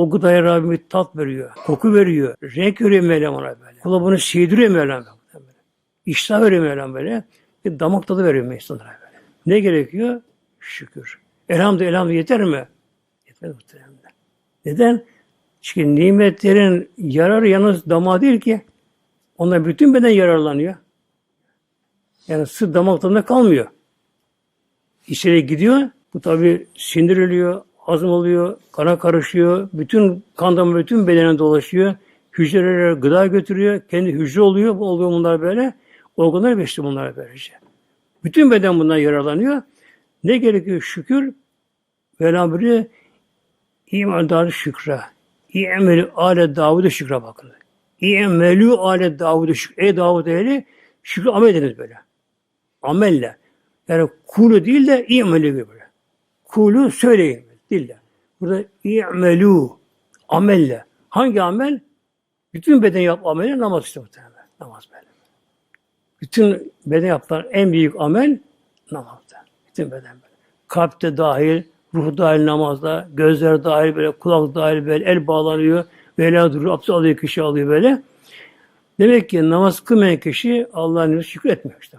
O gıdaya Rabbim tat veriyor, koku veriyor, renk veriyor Mevlam ona böyle. Kula bunu sevdiriyor Mevlam. İştah veriyor Mevlam böyle. Bir damak tadı veriyor insanlara böyle. Ne gerekiyor? Şükür. Elhamdülillah, elhamdülillah yeter mi? Yetmez muhtemelen. Neden? Çünkü nimetlerin yararı yalnız damağa değil ki. Onlar bütün beden yararlanıyor. Yani sırf damak tadında kalmıyor. İçeri gidiyor. Bu tabi sindiriliyor, hazım oluyor, kana karışıyor. Bütün kan damarı bütün bedene dolaşıyor. Hücrelere gıda götürüyor. Kendi hücre oluyor. Bu oluyor bunlar böyle. Organlar besliyor bunlar böylece. Bütün beden bundan yararlanıyor. Ne gerekiyor? Şükür. Velham buyuruyor. İmandarı şükre. İ'melü ale Davud'u şükre bakın. İ'melü ale Davud'u şükre. Ey Davud ehli şükrü amel ediniz böyle. Amelle. Yani kulu değil de i'melü gibi böyle. Kulu söyleyin dille. Burada i'melü amelle. Hangi amel? Bütün beden yap ameli namaz işte muhtemelen. Namaz böyle. Bütün beden yapılan en büyük amel namazda. Bütün beden böyle. Kalpte dahil, ruh dahil namazda, gözler dahil böyle, kulak dahil böyle, el bağlanıyor, vela duruyor, abdest alıyor kişi alıyor böyle. Demek ki namaz kılmayan kişi Allah'ın şükür etmiyor işte.